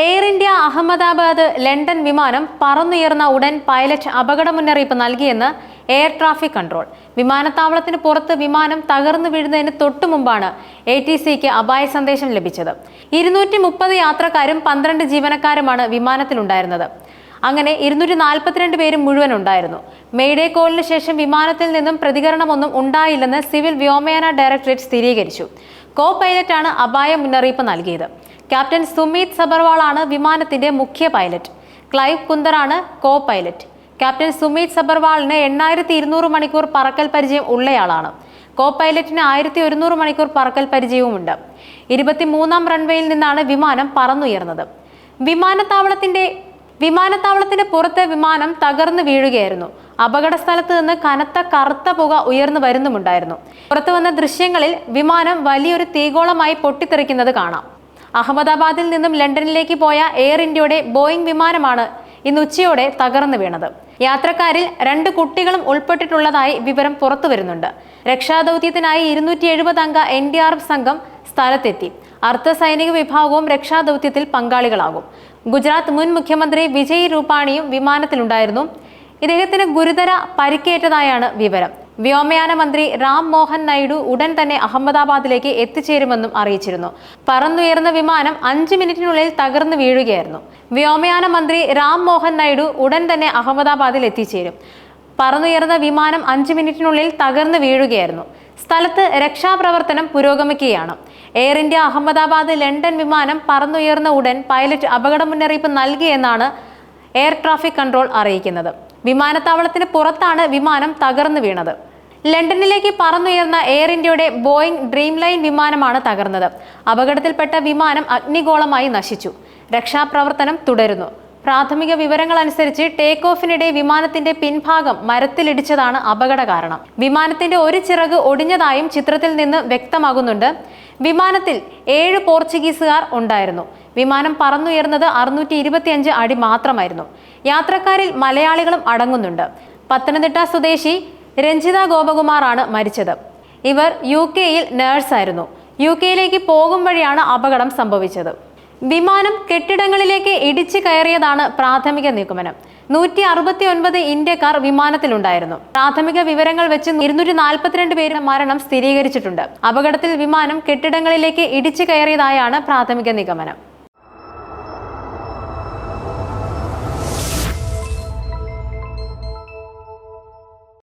Air India Ahmedabad London വിമാനം പറന്നുയർന്ന ഉടൻ pilot അപകട മുന്നറിയിപ്പ് നൽകിയെന്ന് എയർ ട്രാഫിക് കൺട്രോൾ വിമാനത്താവളത്തിന് പുറത്ത് വിമാനം തകർന്നു വീഴുന്നതിന് തൊട്ടു മുമ്പാണ് എ ടി സിക്ക് അപായ സന്ദേശം ലഭിച്ചത്. ഇരുന്നൂറ്റി മുപ്പത് യാത്രക്കാരും പന്ത്രണ്ട് ജീവനക്കാരുമാണ് വിമാനത്തിലുണ്ടായിരുന്നത്. അങ്ങനെ ഇരുന്നൂറ്റി നാൽപ്പത്തിരണ്ട് പേരും മുഴുവൻ ഉണ്ടായിരുന്നു മെയ്ഡേ കോളിന് ശേഷം വിമാനത്തിൽ നിന്നും പ്രതികരണമൊന്നും ഉണ്ടായില്ലെന്ന് സിവിൽ വ്യോമയാന ഡയറക്ടറേറ്റ് സ്ഥിരീകരിച്ചു. കോ പൈലറ്റാണ് അപായ മുന്നറിയിപ്പ് നൽകിയത്. ക്യാപ്റ്റൻ സുമീത് സബർവാളാണ് വിമാനത്തിന്റെ മുഖ്യ പൈലറ്റ്. ക്ലൈവ് കുന്ദറാണ് കോ പൈലറ്റ് ക്യാപ്റ്റൻ സുമീത് സബർവാളിന് എണ്ണായിരത്തി ഇരുന്നൂറ് മണിക്കൂർ പറക്കൽ പരിചയം ഉള്ളയാളാണ്. കോ പൈലറ്റിന് ആയിരത്തി ഒരുന്നൂറ് മണിക്കൂർ പറക്കൽ പരിചയവുമുണ്ട്. ഇരുപത്തിമൂന്നാം റൺവേയിൽ നിന്നാണ് വിമാനം പറന്നുയർന്നത്. വിമാനത്താവളത്തിന്റെ വിമാനത്താവളത്തിന് പുറത്തെ വിമാനം തകർന്നു വീഴുകയായിരുന്നു. അപകട സ്ഥലത്ത് നിന്ന് കനത്ത കറുത്ത പുക ഉയർന്നു വരുന്നുമുണ്ടായിരുന്നു. പുറത്തു വന്ന ദൃശ്യങ്ങളിൽ വിമാനം വലിയൊരു തീഗോളമായി പൊട്ടിത്തെറിക്കുന്നത് കാണാം. അഹമ്മദാബാദിൽ നിന്നും ലണ്ടനിലേക്ക് പോയ എയർ ഇന്ത്യയുടെ ബോയിംഗ് വിമാനമാണ് ഇന്ന് ഉച്ചയോടെ തകർന്നു വീണത്. യാത്രക്കാരിൽ രണ്ട് കുട്ടികളും ഉൾപ്പെട്ടിട്ടുള്ളതായി വിവരം പുറത്തു വരുന്നുണ്ട് രക്ഷാദൗത്യത്തിനായി ഇരുന്നൂറ്റി എഴുപത് അംഗ എൻ ഡി ആർ എഫ് സംഘം സ്ഥലത്തെത്തി. അർദ്ധസൈനിക വിഭാഗവും രക്ഷാദൗത്യത്തിൽ പങ്കാളികളാകും. ഗുജറാത്ത് മുൻ മുഖ്യമന്ത്രി വിജയ് രൂപാണിയും വിമാനത്തിലുണ്ടായിരുന്നു. ഇദ്ദേഹത്തിന് ഗുരുതര പരിക്കേറ്റതായാണ് വിവരം. വ്യോമയാന മന്ത്രി റാം മോഹൻ നായിഡു ഉടൻ തന്നെ അഹമ്മദാബാദിലേക്ക് എത്തിച്ചേരുമെന്നും അറിയിച്ചിരുന്നു. പറന്നുയർന്ന വിമാനം അഞ്ച് മിനിറ്റിനുള്ളിൽ തകർന്നു വീഴുകയായിരുന്നു. വ്യോമയാന മന്ത്രി റാം മോഹൻ നായിഡു ഉടൻ തന്നെ അഹമ്മദാബാദിൽ എത്തിച്ചേരും. പറന്നുയർന്ന വിമാനം അഞ്ച് മിനിറ്റിനുള്ളിൽ തകർന്നു വീഴുകയായിരുന്നു. സ്ഥലത്ത് രക്ഷാപ്രവർത്തനം പുരോഗമിക്കുകയാണ്. എയർ ഇന്ത്യ അഹമ്മദാബാദ് ലണ്ടൻ വിമാനം പറന്നുയർന്ന ഉടൻ പൈലറ്റ് അപകട മുന്നറിയിപ്പ് നൽകിയെന്നാണ് എയർ ട്രാഫിക് കൺട്രോൾ അറിയിക്കുന്നത്. വിമാനത്താവളത്തിന് പുറത്താണ് വിമാനം തകർന്നു വീണത്. ലണ്ടനിലേക്ക് പറന്നുയർന്ന എയർ ഇന്ത്യയുടെ ബോയിംഗ് ഡ്രീം ലൈൻ വിമാനമാണ് തകർന്നത്. അപകടത്തിൽപ്പെട്ട വിമാനം അഗ്നിഗോളമായി നശിച്ചു. രക്ഷാപ്രവർത്തനം തുടരുന്നു. പ്രാഥമിക വിവരങ്ങൾ അനുസരിച്ച് ടേക്ക് ഓഫിനിടെ വിമാനത്തിന്റെ പിൻഭാഗം മരത്തിലിടിച്ചതാണ് അപകട കാരണം. വിമാനത്തിന്റെ ഒരു ചിറക് ഒടിഞ്ഞതായും ചിത്രത്തിൽ നിന്ന് വ്യക്തമാകുന്നുണ്ട്. വിമാനത്തിൽ ഏഴ് പോർച്ചുഗീസുകാർ ഉണ്ടായിരുന്നു. വിമാനം പറന്നുയർന്നത് അറുന്നൂറ്റി ഇരുപത്തിയഞ്ച് അടി മാത്രമായിരുന്നു. യാത്രക്കാരിൽ മലയാളികളും അടങ്ങുന്നുണ്ട്. പത്തനംതിട്ട സ്വദേശി രഞ്ജിത ഗോപകുമാറാണ് മരിച്ചത്. ഇവർ യു കെയിൽ നേഴ്സായിരുന്നു. യു കെയിലേക്ക് പോകും വഴിയാണ് അപകടം സംഭവിച്ചത്. വിമാനം കെട്ടിടങ്ങളിലേക്ക് ഇടിച്ചു കയറിയതാണ് പ്രാഥമിക നിഗമനം. നൂറ്റി അറുപത്തി ഒൻപത് ഇന്ത്യക്കാർ വിമാനത്തിലുണ്ടായിരുന്നു. പ്രാഥമിക വിവരങ്ങൾ വെച്ച് ഇരുന്നൂറ്റി നാൽപ്പത്തിരണ്ട് പേരുടെ മരണം സ്ഥിരീകരിച്ചിട്ടുണ്ട്. അപകടത്തിൽ വിമാനം കെട്ടിടങ്ങളിലേക്ക് ഇടിച്ചു കയറിയതായാണ് പ്രാഥമിക നിഗമനം.